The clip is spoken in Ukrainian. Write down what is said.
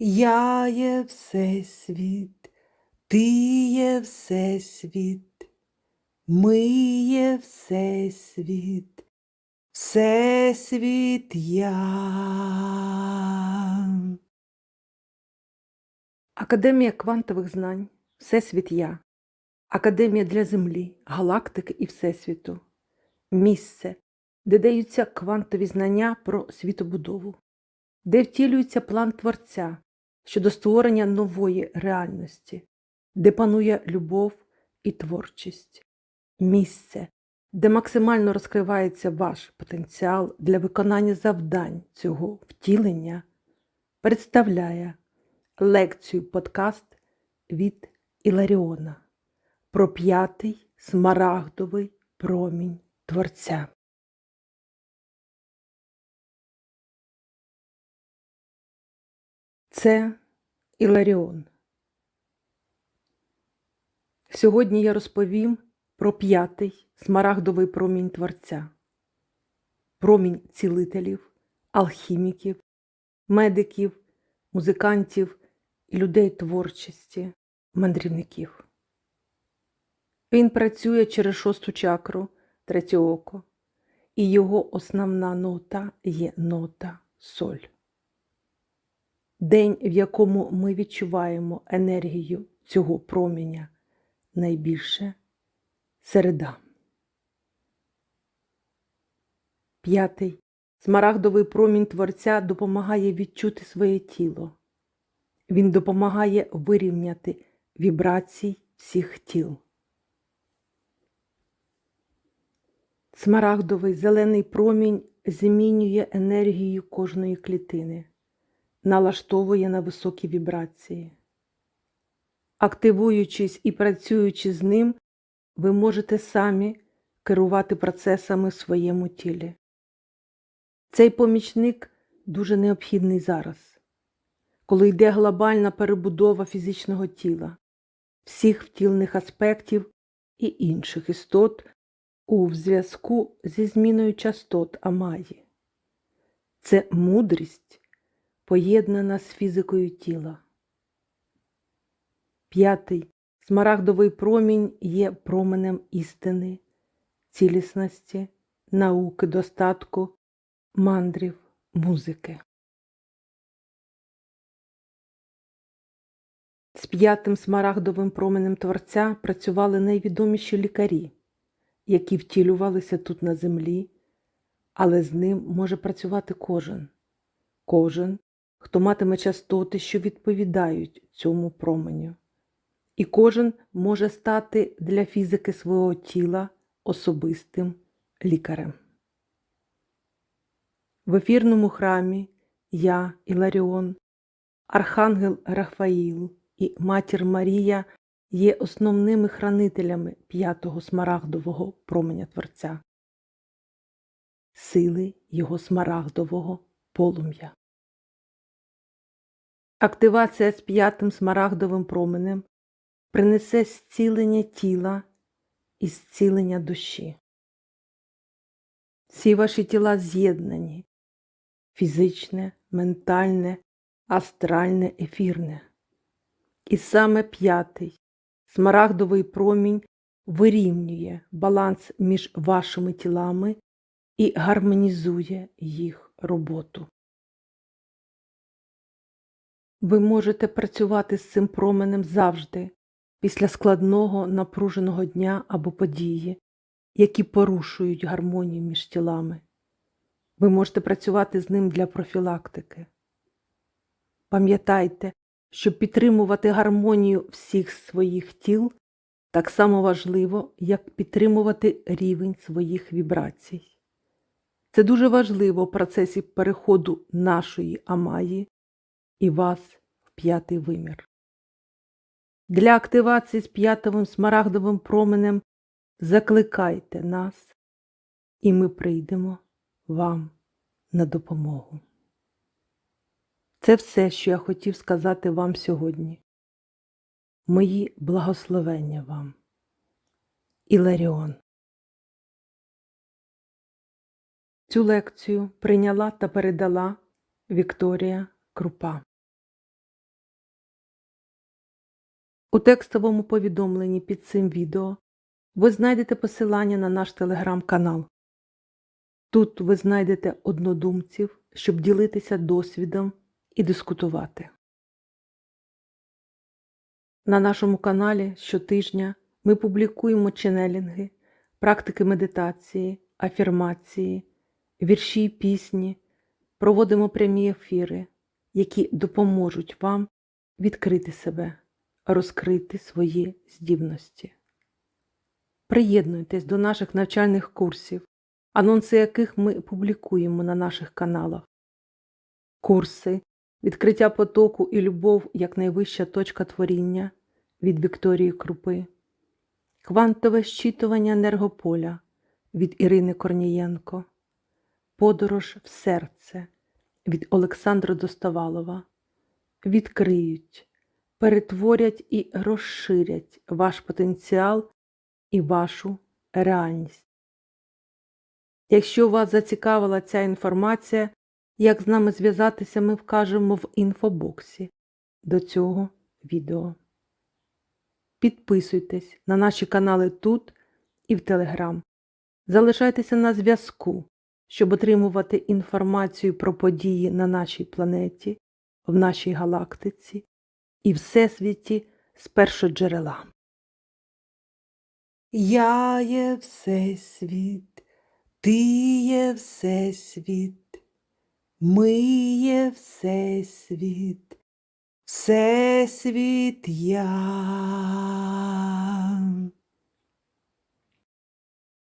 Я є Всесвіт, ти є Всесвіт, ми є Всесвіт, Всесвіт я. Академія квантових знань, Всесвіт я. Академія для Землі, галактики і Всесвіту. Місце, де даються квантові знання про світобудову, де втілюється план Творця щодо створення нової реальності, де панує любов і творчість. Місце, де максимально розкривається ваш потенціал для виконання завдань цього втілення, представляє лекцію подкаст від Іларіона про п'ятий смарагдовий промінь Творця. Це Іларіон. Сьогодні я розповім про п'ятий смарагдовий промінь Творця, промінь цілителів, алхіміків, медиків, музикантів і людей творчості, мандрівників. Він працює через шосту чакру, третє око, і його основна нота є нота соль. День, в якому ми відчуваємо енергію цього проміння найбільше середа. П'ятий. Смарагдовий промінь Творця допомагає відчути своє тіло. Він допомагає вирівняти вібрацій всіх тіл. Смарагдовий зелений промінь змінює енергію кожної клітини, налаштовує на високі вібрації. Активуючись і працюючи з ним, ви можете самі керувати процесами в своєму тілі. Цей помічник дуже необхідний зараз, коли йде глобальна перебудова фізичного тіла, всіх втілних аспектів і інших істот у зв'язку зі зміною частот Амаї. Це мудрість, поєднана з фізикою тіла. П'ятий смарагдовий промінь є променем істини, цілісності, науки, достатку, мандрів, музики. З п'ятим смарагдовим променем Творця працювали найвідоміші лікарі які втілювалися тут на землі, але з ним може працювати кожен, кожен, хто матиме частоти, що відповідають цьому променю. І кожен може стати для фізики свого тіла особистим лікарем. В ефірному храмі я, Іларіон, Архангел Рафаїл і Матір Марія є основними хранителями п'ятого смарагдового променя Творця, сили його смарагдового полум'я. Активація з п'ятим смарагдовим променем принесе зцілення тіла і зцілення душі. Всі ваші тіла з'єднані фізичне, ментальне, астральне, ефірне. І саме п'ятий Смарагдовий промінь вирівнює баланс між вашими тілами і гармонізує їх роботу. Ви можете працювати з цим променем завжди, після складного напруженого дня або події, які порушують гармонію між тілами. Ви можете працювати з ним для профілактики. Пам'ятайте, щоб підтримувати гармонію всіх своїх тіл, так само важливо, як підтримувати рівень своїх вібрацій. Це дуже важливо в процесі переходу нашої амаї і вас в п'ятий вимір. Для активації з п'ятовим смарагдовим променем закликайте нас, і ми прийдемо вам на допомогу. Це все, що я хотів сказати вам сьогодні. Мої благословення вам. Іларіон. Цю лекцію прийняла та передала Вікторія Крупа. У текстовому повідомленні під цим відео ви знайдете посилання на наш телеграм-канал. Тут ви знайдете однодумців, щоб ділитися досвідом і дискутувати. На нашому каналі щотижня ми публікуємо ченелінги, практики медитації, афірмації, вірші й пісні, проводимо прямі ефіри, які допоможуть вам відкрити себе, розкрити свої здібності. Приєднуйтесь до наших навчальних курсів, анонси яких ми публікуємо на наших каналах. Курси Відкриття потоку і любов як найвища точка творіння від Вікторії Крупи. Квантове щитування енергополя від Ірини Корнієнко. Подорож в серце від Олександра Доставалова. Відкриють, перетворять і розширять ваш потенціал і вашу реальність. Якщо вас зацікавила ця інформація, як з нами зв'язатися, ми вкажемо в інфобоксі до цього відео. Підписуйтесь на наші канали тут і в Телеграм. Залишайтеся на зв'язку, щоб отримувати інформацію про події на нашій планеті, в нашій галактиці і Всесвіті з першоджерела. Я є Всесвіт, ти є Всесвіт. Ми є Всесвіт, Всесвіт я.